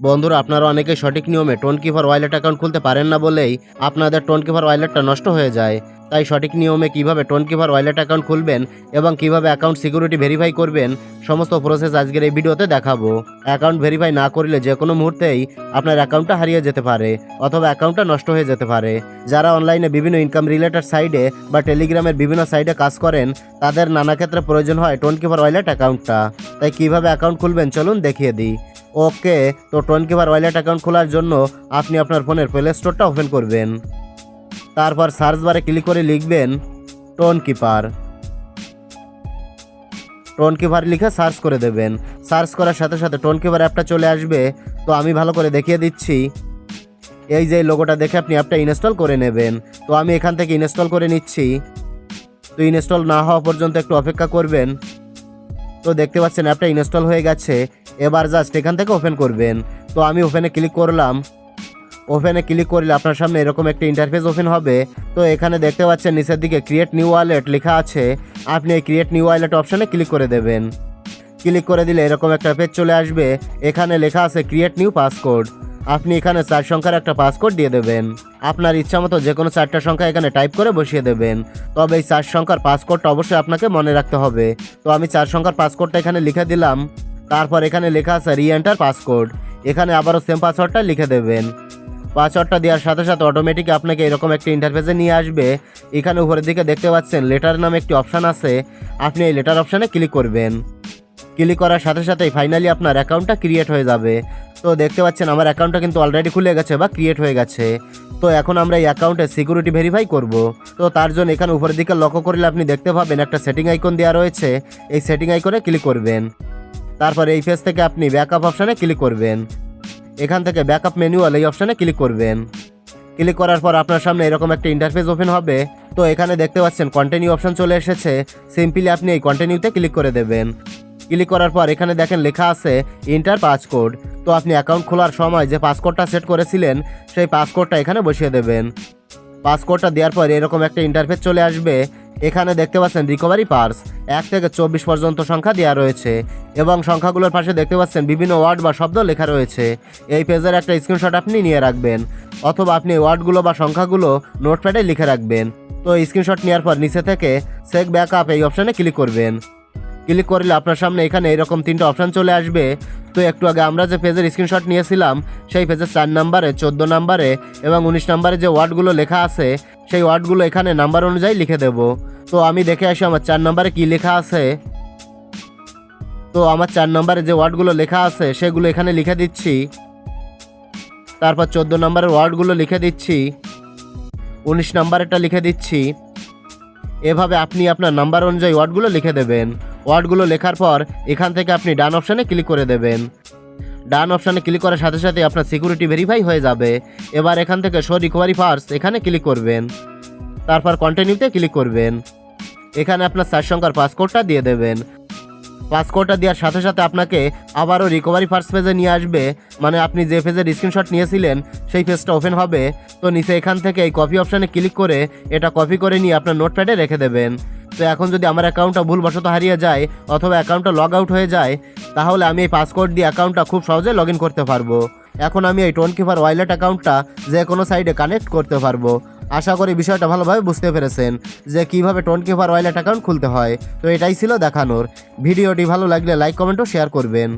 বন্ধুরা, আপনারা অনেকে সঠিক নিয়মে টোন কিপার ওয়ালেট অ্যাকাউন্ট খুলতে পারেন না বলেই আপনাদের টোন কিপার ওয়ালেটটা নষ্ট হয়ে যায়। তাই সঠিক নিয়মে কীভাবে টোন কিপার ওয়ালেট অ্যাকাউন্ট খুলবেন এবং কীভাবে অ্যাকাউন্ট সিকিউরিটি ভেরিফাই করবেন, সমস্ত প্রসেস আজকের এই ভিডিওতে দেখাবো। অ্যাকাউন্ট ভেরিফাই না করলে যে কোনো মুহূর্তেই আপনার অ্যাকাউন্টটা হারিয়ে যেতে পারে অথবা অ্যাকাউন্টটা নষ্ট হয়ে যেতে পারে। যারা অনলাইনে বিভিন্ন ইনকাম রিলেটেড সাইডে বা টেলিগ্রামের বিভিন্ন সাইডে কাজ করেন, তাদের নানা ক্ষেত্রে প্রয়োজন হয় টোন কিপার ওয়ালেট অ্যাকাউন্টটা। তাই কীভাবে অ্যাকাউন্ট খুলবেন চলুন দেখিয়ে দিই। ওকে, তো টোন কিপার ওয়ালেট অ্যাকাউন্ট খোলার জন্য আপনি আপনার ফোনের প্লে স্টোরটা ওপেন করবেন। তারপর সার্চ বারে ক্লিক করে লিখবেন টোন কিপার টোন কিপার লিখে সার্চ করে দেবেন। সার্চ করার সাথে সাথে টোন কিপার অ্যাপটা চলে আসবে। তো আমি ভালো করে দেখিয়ে দিচ্ছি। এই যে লোগোটা দেখে আপনি অ্যাপটা ইনস্টল করে নেবেন। তো আমি এখান থেকে ইনস্টল করে নিচ্ছি। তো ইনস্টল না হওয়া পর্যন্ত একটু অপেক্ষা করবেন। তো দেখতে পাচ্ছেন অ্যাপটা ইনস্টল হয়ে গেছে। এবার জাস্ট এখান থেকে ওপেন করবেন। তো আমি ওপেনে ক্লিক করলাম। ওপেনে ক্লিক করলে আপনার সামনে এরকম একটা ইন্টারফেস ওপেন হবে। তো এখানে দেখতে পাচ্ছেন, নিচের দিকে ক্রিয়েট নিউ ওয়ালেট লেখা আছে। আপনি এই ক্রিয়েট নিউ ওয়ালেট অপশানে ক্লিক করে দেবেন। ক্লিক করে দিলে এরকম একটা পেজ চলে আসবে। এখানে লেখা আছে ক্রিয়েট নিউ পাসকোড আপনি এখানে চার সংখ্যার একটা পাসকোড দিয়ে দেবেন। আপনার ইচ্ছা মতো যে কোনো চারটা সংখ্যা এখানে টাইপ করে বসিয়ে দেবেন। তবে এই চার সংখ্যার পাসকোডটা অবশ্যই আপনাকে মনে রাখতে হবে। তো আমি চার সংখ্যার পাসকোডটা এখানে লিখে দিলাম। তারপর এখানে লেখা আছে রি এন্টার পাসকোড এখানে আবারও সেম পাসওয়ার্ডটা লিখে দেবেন। পাসওয়ার্ডটা দেওয়ার সাথে সাথে অটোমেটিক আপনাকে এরকম একটি ইন্টারফেসে নিয়ে আসবে। এখানে উপরের দিকে দেখতে পাচ্ছেন লেটার নামে একটি অপশান আছে। আপনি এই লেটার অপশানে ক্লিক করবেন। ক্লিক করার সাথে সাথেই ফাইনালি আপনার অ্যাকাউন্টটা ক্রিয়েট হয়ে যাবে। তো দেখতে পাচ্ছেন, আমার অ্যাকাউন্টটা কিন্তু অলরেডি খুলে গেছে বা ক্রিয়েট হয়ে গেছে। তো এখন আমরা এই অ্যাকাউন্টে সিকিউরিটি ভেরিফাই করব। তো তার জন্য এখানে উপরের দিকে লক্ষ্য করলে আপনি দেখতে পাবেন, একটা সেটিং আইকন দেওয়া রয়েছে। এই সেটিং আইকনে ক্লিক করবেন। তারপর এই পেজ থেকে আপনি ব্যাকআপ অপশানে ক্লিক করবেন। এখান থেকে ব্যাকআপ ম্যানুয়াল এই অপশানে ক্লিক করবেন। ক্লিক করার পর আপনার সামনে এরকম একটা ইন্টারফেস ওপেন হবে। তো এখানে দেখতে পাচ্ছেন কন্টিনিউ অপশন চলে এসেছে। সিম্পলি আপনি এই কন্টিনিউতে ক্লিক করে দেবেন। ক্লিক করার পর এখানে দেখেন লেখা আছে ইন্টার পাসকোড তো আপনি অ্যাকাউন্ট খোলার সময় যে পাসকোডটা সেট করেছিলেন, সেই পাসকোডটা এখানে বসিয়ে দেবেন। পাসকোডটা দেওয়ার পর এরকম একটা ইন্টারফেস চলে আসবে। এখানে দেখতে পাচ্ছেন রিকভারি পার্স এক থেকে চব্বিশ পর্যন্ত সংখ্যা দেওয়া রয়েছে এবং সংখ্যাগুলোর পাশে দেখতে পাচ্ছেন বিভিন্ন ওয়ার্ড বা শব্দ লেখা রয়েছে। এই পেজের একটা স্ক্রিনশট আপনি নিয়ে রাখবেন অথবা আপনি ওয়ার্ডগুলো বা সংখ্যাগুলো নোটপ্যাডে লিখে রাখবেন। তো স্ক্রিনশট নেওয়ার পর নিচে থেকে সেক ব্যাকআপ এই অপশানে ক্লিক করবেন। ক্লিক করলে আপনার সামনে এখানে এরকম তিনটা অপশান চলে আসবে। তো একটু আগে আমরা যে পেজের স্ক্রিনশট নিয়েছিলাম, সেই পেজের চার নাম্বারে, চোদ্দ নাম্বারে এবং উনিশ নাম্বারে যে ওয়ার্ডগুলো লেখা আছে সেই ওয়ার্ডগুলো এখানে নাম্বার অনুযায়ী লিখে দেব। তো আমি দেখে আসি আমার চার নাম্বারে কি লেখা আছে। তো আমার চার নাম্বারে যে ওয়ার্ডগুলো লেখা আছে, সেগুলো এখানে লিখে দিচ্ছি। তারপর চোদ্দ নাম্বারের ওয়ার্ডগুলো লিখে দিচ্ছি। উনিশ নাম্বারেরটা লিখে দিচ্ছি। এভাবে আপনি আপনার নাম্বার অনুযায়ী ওয়ার্ডগুলো লিখে দেবেন। ওয়ার্ডগুলো লেখার পর এখান থেকে আপনি ডান অপশানে ক্লিক করে দেবেন। ডান অপশানে ক্লিক করার সাথে সাথে আপনার সিকিউরিটি ভেরিফাই হয়ে যাবে। এবার এখান থেকে শো রিকভারি ফার্স এখানে ক্লিক করবেন। তারপর কন্টিনিউতে ক্লিক করবেন। এখানে আপনার চার সংখ্যার পাসকোডটা দিয়ে দেবেন। পাসকোডটা দেওয়ার সাথে সাথে আপনাকে আবারও রিকভারি ফার্স্ট পেজে নিয়ে আসবে। মানে আপনি যে পেজের স্ক্রিনশট নিয়েছিলেন, সেই পেজটা ওপেন হবে। তো নিচে এখান থেকে এই কপি অপশানে ক্লিক করে এটা কপি করে নিয়ে আপনার নোটপ্যাডে রেখে দেবেন। তো এখন যদি আমার অ্যাকাউন্টটা ভুলবশত হারিয়ে যায় অথবা অ্যাকাউন্টটা লগ আউট হয়ে যায়, তাহলে আমি এই পাসওয়ার্ড দিয়ে অ্যাকাউন্টটা খুব সহজে লগ ইন করতে পারব। এখন আমি এই টোন কিপার ওয়ালেট অ্যাকাউন্টটা যে কোনো সাইডে কানেক্ট করতে পারব। আশা করি বিষয়টা ভালোভাবে বুঝতে পেরেছেন যে কীভাবে টোন কিপার ওয়ালেট অ্যাকাউন্ট খুলতে হয়। তো এটাই ছিল দেখানোর। ভিডিওটি ভালো লাগলে লাইক কমেন্ট ও শেয়ার করবেন।